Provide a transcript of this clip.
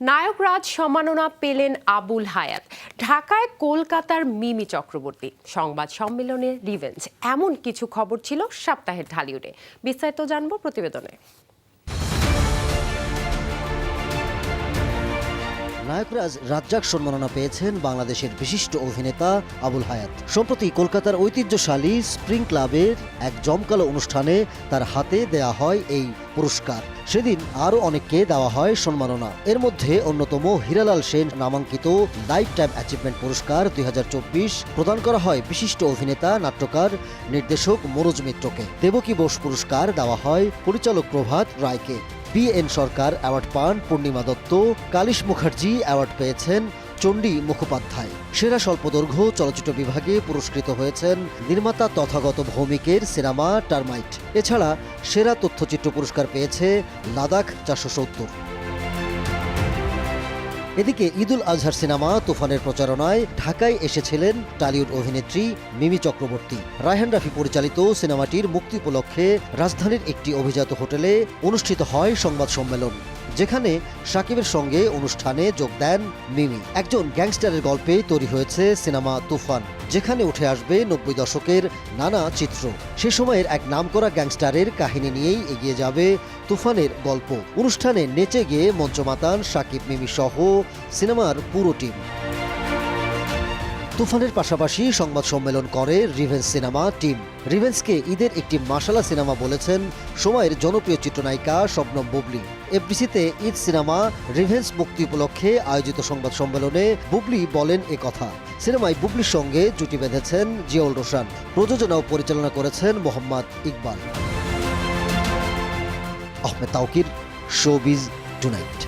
নায়করাজ সম্মাননা পেলেন আবুল হায়াত। ঢাকায় কলকাতার মিমি চক্রবর্তী। সংবাদ সম্মেলনে রিভেঞ্জ এমন কিছু খবর ছিল সপ্তাহের ঢালিউডে। বিস্তারিত জানব প্রতিবেদনে। নায়করাজ রাজ্জাক সম্মাননা পেয়েছেন বাংলাদেশের বিশিষ্ট অভিনেতা আবুল হায়াত। সম্প্রতি কলকাতার ঐতিহ্যশালী স্প্রিং ক্লাবের এক জমকালো অনুষ্ঠানে তার হাতে দেয়া হয় এই পুরস্কার। সেদিন আরও অনেককে দেওয়া হয় সম্মাননা। এর মধ্যে অন্যতম হীরালাল সেন নামাঙ্কিত লাইফ টাইম অ্যাচিভমেন্ট পুরস্কার দুই হাজার চব্বিশ প্রদান করা হয় বিশিষ্ট অভিনেতা, নাট্যকার, নির্দেশক মনোজ মিত্রকে। দেবকী বোস পুরস্কার দেওয়া হয় পরিচালক প্রভাত রায়কে। বি এন সরকার অ্যাওয়ার্ড পান পূর্ণিমা দত্ত। কালিশ মুখার্জি অ্যাওয়ার্ড পেয়েছেন চণ্ডী মুখোপাধ্যায়। সেরা স্বল্পদৈর্ঘ্য চলচ্চিত্র বিভাগে পুরস্কৃত হয়েছেন নির্মাতা তথাগত ভৌমিকের সিনেমা টার্মাইট। এছাড়া সেরা তথ্যচিত্র পুরস্কার পেয়েছে লাদাখ চারশো সত্তর। এদিকে ঈদুল আজহার সিনেমা তুফানের প্রচারণায় ঢাকায় এসেছিলেন টালিউড অভিনেত্রী মিমি চক্রবর্তী। রায়হান রাফি পরিচালিত সিনেমাটির মুক্তি উপলক্ষে রাজধানীর একটি অভিজাত হোটেলে অনুষ্ঠিত হয় সংবাদ সম্মেলন। যেখানে সাকিবের সঙ্গে অনুষ্ঠানে যোগ দেন মিমি। একজন গ্যাংস্টারের গল্পে তৈরি হয়েছে সিনেমা তুফান, যেখানে উঠে আসবে নব্বই দশকের নানা চিত্র। সে সময়ের এক নামকরা গ্যাংস্টারের কাহিনী নিয়েই এগিয়ে যাবে তুফানের গল্প। অনুষ্ঠানে নেচে গিয়ে মঞ্চমাতান সাকিব মিমি সহ সিনেমার পুরো টিম। তুফানের পাশাপাশি সংবাদ সম্মেলন করে রিভেন্স সিনেমা টিম। রিভেন্সকে ঈদের একটি মাসালা সিনেমা বলেছেন সময়ের জনপ্রিয় চিত্রনায়িকা শবনম বুবলি। এফডিসিতে ঈদ সিনেমা রিভেন্স মুক্তি উপলক্ষে আয়োজিত সংবাদ সম্মেলনে বুবলি বলেন এ কথা। সিনেমায় বুবলির সঙ্গে জুটি বেঁধেছেন জিয়াউল রোশান। প্রযোজনা ও পরিচালনা করেছেন Mohammad Iqbal. Ahmed Taukir, showbiz tonight.